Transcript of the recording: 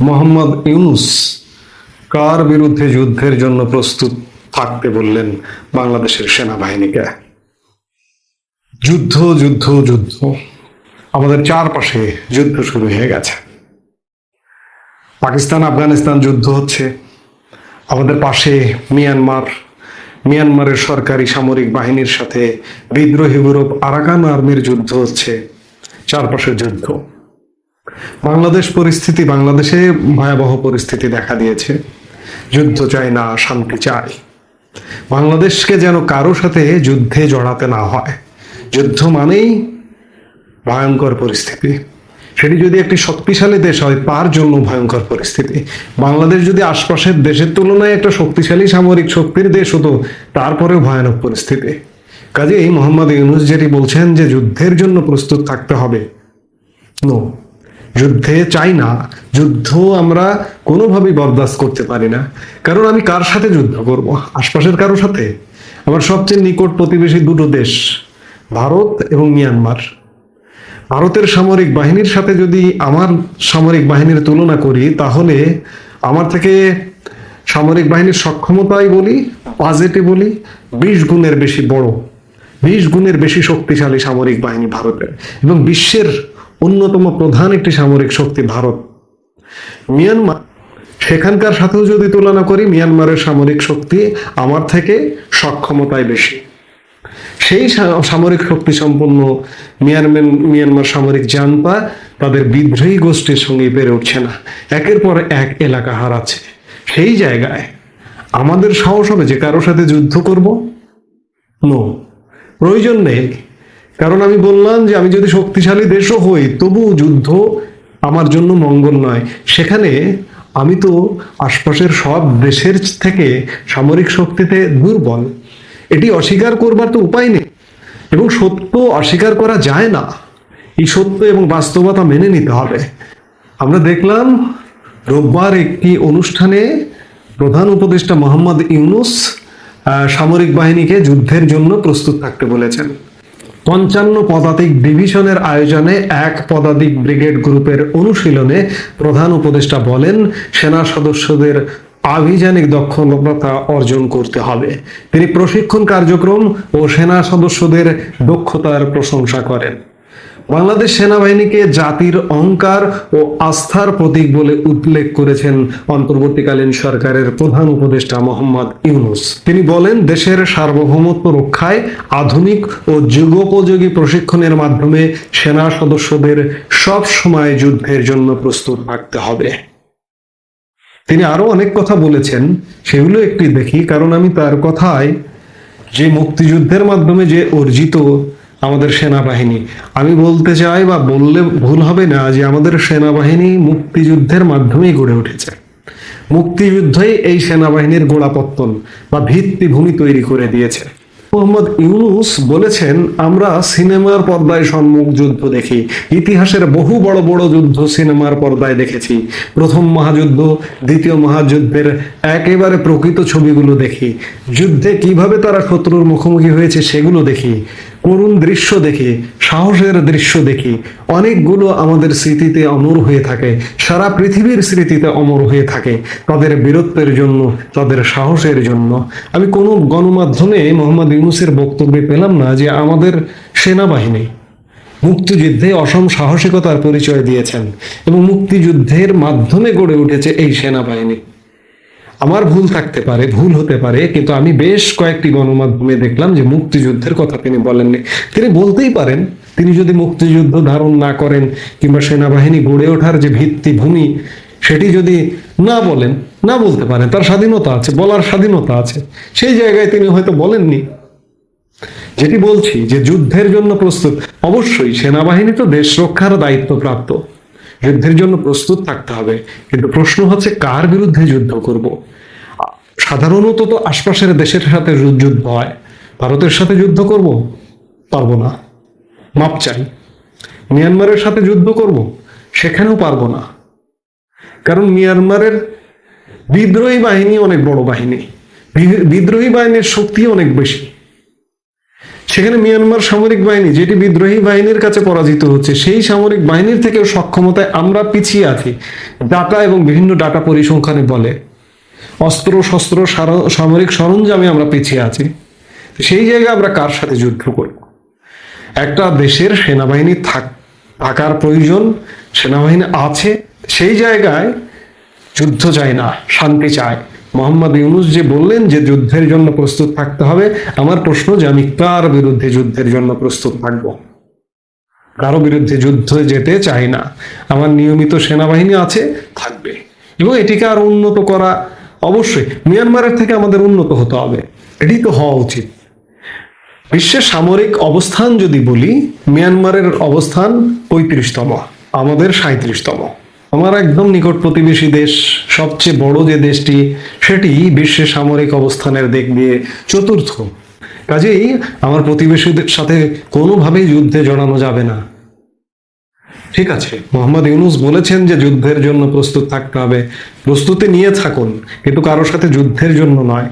মোহাম্মদ ইউনুস কার বিরুদ্ধে যুদ্ধের জন্য প্রস্তুত থাকতে বললেন বাংলাদেশের সেনাবাহিনীকে? যুদ্ধ যুদ্ধ যুদ্ধ। আমাদের চারপাশে যুদ্ধ শুরু হয়ে গেছে। পাকিস্তান, আফগানিস্তান যুদ্ধ হচ্ছে। আমাদের পাশে মিয়ানমার মিয়ানমারের সরকারি সামরিক বাহিনীর সাথে বিদ্রোহী গ্রুপ আরাকান আর্মির যুদ্ধ হচ্ছে চারপাশে যুদ্ধ। বাংলাদেশ পরিস্থিতি বাংলাদেশে ভয়াবহ পরিস্থিতি দেখা দিয়েছে। যুদ্ধ চাই না, শান্তি চায়। বাংলাদেশকে যেন কারও সাথে যুদ্ধে জড়াতে না হয়। যুদ্ধ মানেই ভয়ঙ্কর পরিস্থিতি। সেটি যদি একটি শক্তিশালী দেশ হয়, তার জন্য ভয়ঙ্কর পরিস্থিতি। বাংলাদেশ যদি আশপাশের দেশের তুলনায় একটা শক্তিশালী সামরিক শক্তির দেশ হতো, তারপরেও ভয়ানক পরিস্থিতি। কাজেই মোহাম্মদ ইউনুস যেটি বলছেন যে যুদ্ধের জন্য প্রস্তুত থাকতে হবে, নো। যুদ্ধে চাই না, যুদ্ধ আমরা কোনোভাবেই বরদাস্ত করতে পারি না। কারণ আমি কার সাথে যুদ্ধ করব? আশপাশের কারও সাথে? আমার সবচেয়ে নিকট প্রতিবেশী দুটো দেশ, ভারত এবং মিয়ানমার। ভারতের সামরিক বাহিনীর সাথে যদি আমার সামরিক বাহিনীর তুলনা করি, তাহলে আমার থেকে সামরিক বাহিনীর সক্ষমতাই বলি বাজেটে বলি, বিশ গুণের বেশি বড়, বিশ গুণের বেশি শক্তিশালী সামরিক বাহিনী ভারতের এবং বিশ্বের অন্যতম প্রধান একটি সামরিক শক্তি ভারত। মিয়ানমার, সেখানকার সাথেও যদি তুলনা করি, মিয়ানমারের সামরিক শক্তি আমার থেকে সক্ষমতায় বেশি। সেই সামরিক শক্তি সম্পন্ন মিয়ানমার মিয়ানমার সামরিক জান্তা তাদের বিদ্রোহী গোষ্ঠীর সঙ্গে বেড়ে উঠছে না। একের পর এক এলাকা হারাচ্ছে। সেই জায়গায় আমাদের সাহস হবে যে কারোর সাথে যুদ্ধ করব? নো প্রয়োজন নেই। কারণ আমি বললাম যে আমি যদি শক্তিশালী দেশও হই তবু যুদ্ধ আমার জন্য মঙ্গল নয়। সেখানে আমি তো আশপাশের সব দেশের থেকে সামরিক শক্তিতে দুর্বল। এটি অস্বীকার করবার তো উপায় নেই। এবং সত্য অস্বীকার করা যায় না। এই সত্য এবং বাস্তবতা মেনে নিতে হবে। আমরা দেখলাম, রোববার একটি অনুষ্ঠানে প্রধান উপদেষ্টা মোহাম্মদ ইউনুস সামরিক বাহিনীকে যুদ্ধের জন্য প্রস্তুত থাকতে বলেছেন। পঞ্চান্ন পদাতিক ডিভিশনের আয়োজনে এক পদাতিক ব্রিগেড গ্রুপের অনুশীলনে প্রধান উপদেষ্টা বলেন, সেনা সদস্যদের আভিযানিক দক্ষতা অর্জন করতে হবে। তিনি প্রশিক্ষণ কার্যক্রম ও সেনা সদস্যদের দক্ষতার প্রশংসা করেন। বাংলাদেশ সেনাবাহিনীকে জাতির অহংকার ও আস্থার প্রতীক বলে উল্লেখ করেছেন অন্তর্বর্তীকালীন সরকারের প্রধান উপদেষ্টা মোহাম্মদ ইউনুস। তিনি বলেন, দেশের সার্বভৌমত্ব রক্ষায় আধুনিক ও যুগোপযোগী প্রশিক্ষণের মাধ্যমে সেনা সদস্যদের সব সময় যুদ্ধের জন্য প্রস্তুত থাকতে হবে। তিনি আরও অনেক কথা বলেছেন, সেগুলো একটি দেখি, কারণ আমি তার কথায় যে মুক্তিযুদ্ধের মাধ্যমে যে অর্জিত আমাদের সেনাবাহিনী, আমি বলতে চাই বা বললে ভুল হবে না যে আমাদের সেনাবাহিনী মুক্তিযুদ্ধের মাধ্যমেই গড়ে উঠেছে। মুক্তিযুদ্ধই এই সেনাবাহিনীর গোড়াপত্তন বা ভিত্তিভূমি তৈরি করে দিয়েছে। মোহাম্মদ ইউনুস বলেছেন, আমরা সিনেমার পর্দায় সম্মুখ যুদ্ধ দেখি। ইতিহাসের বহু বড় বড় যুদ্ধ সিনেমার পর্দায় দেখেছি। প্রথম মহাযুদ্ধ, দ্বিতীয় মহাযুদ্ধের একেবারে প্রকৃত ছবিগুলো দেখি। যুদ্ধে কীভাবে তারা শত্রুর মুখোমুখি হয়েছে সেগুলো দেখি। করুণ দৃশ্য দেখি, সাহসের দৃশ্য দেখি, অনেকগুলো আমাদের স্মৃতিতে অমর হয়ে থাকে, সারা পৃথিবীর স্মৃতিতে অমর হয়ে থাকে, তাদের বীরত্বের জন্য, তাদের সাহসের জন্য। আমি কোনো গণমাধ্যমে মোহাম্মদ ইউনুসের বক্তব্যে পেলাম না যে আমাদের সেনাবাহিনী মুক্তিযুদ্ধে অসম সাহসিকতার পরিচয় দিয়েছেন এবং মুক্তিযুদ্ধের মাধ্যমে গড়ে উঠেছে এই সেনাবাহিনী। আমার ভুল থাকতে পারে, ভুল হতে পারে, কিন্তু আমি বেশ কয়েকটি গণমাধ্যমে দেখলাম যে মুক্তিযুদ্ধের কথা তিনি বলেননি। তিনি বলতেই পারেন, তিনি যদি মুক্তিযুদ্ধ ধারণ না করেন কিংবা সেনাবাহিনী গড়ে ওঠার যে ভিত্তিভূমি, সেটি যদি না বলেন, না বলতে পারেন, তার স্বাধীনতা আছে, বলার স্বাধীনতা আছে। সেই জায়গায় তিনি হয়তো বলেননি। যেটি বলছি যে যুদ্ধের জন্য প্রস্তুত, অবশ্যই সেনাবাহিনী তো দেশ রক্ষার দায়িত্ব প্রাপ্ত যুদ্ধের জন্য প্রস্তুত থাকতে হবে। কিন্তু প্রশ্ন হচ্ছে, কার বিরুদ্ধে যুদ্ধ করব? সাধারণত তো আশপাশের দেশের সাথে যুদ্ধ হয়। ভারতের সাথে যুদ্ধ করব? পারব না। মাপ চাই। মিয়ানমারের সাথে যুদ্ধ করব? সেখানেও পারব না। কারণ মিয়ানমারের বিদ্রোহী বাহিনী অনেক বড় বাহিনী। বিদ্রোহী বাহিনীর শক্তি অনেক বেশি। সেখানে মিয়ানমার সামরিক বাহিনী, যেটি বিদ্রোহী বাহিনীর কাছে পরাজিত হচ্ছে, সেই সামরিক বাহিনীর থেকেও সক্ষমতায় আমরা পিছিয়ে আছি। ডাটা এবং বিভিন্ন ডাটা পরিসংখ্যানে বলে, অস্ত্র, শস্ত্র সামরিক সরঞ্জামে আমরা পিছিয়ে আছি। সেই জায়গায় আমরা কার সাথে যুদ্ধ করব? একটা দেশের সেনাবাহিনী থাক- থাকার প্রয়োজন, সেনাবাহিনী আছে, সেই জায়গায় যুদ্ধ চায় না, শান্তি চায়। মোহাম্মদ ইউনুস যে বললেন যে যুদ্ধের জন্য প্রস্তুত থাকতে হবে, আমার প্রশ্ন যে আমি কার বিরুদ্ধে যুদ্ধের জন্য প্রস্তুত থাকব? কারও বিরুদ্ধে যুদ্ধে যেতে চাই না। আমার নিয়মিত সেনাবাহিনী আছে, থাকবে। এবং এটিকে আরও উন্নত করা অবশ্যই। মিয়ানমারের থেকে আমাদের উন্নত হতে হবে। এটি তো হওয়া উচিত। বিশ্বের সামরিক অবস্থান যদি বলি, মিয়ানমারের অবস্থান পঁয়ত্রিশতম, আমাদের সাঁত্রিশতম আমার একদম নিকট প্রতিবেশী দেশ, সবচেয়ে বড় যে দেশটি, সেটি বিশ্বের সামরিক অবস্থানের দিক দিয়ে চতুর্থ। কাজেই আমার প্রতিবেশীদের সাথে কোনোভাবেই যুদ্ধে জড়ানো যাবে না। ঠিক আছে, মোহাম্মদ ইউনুস বলেছেন যে যুদ্ধের জন্য প্রস্তুত থাকতে হবে। প্রস্তুতি নিয়ে থাকুন, কিন্তু কারোর সাথে যুদ্ধের জন্য নয়।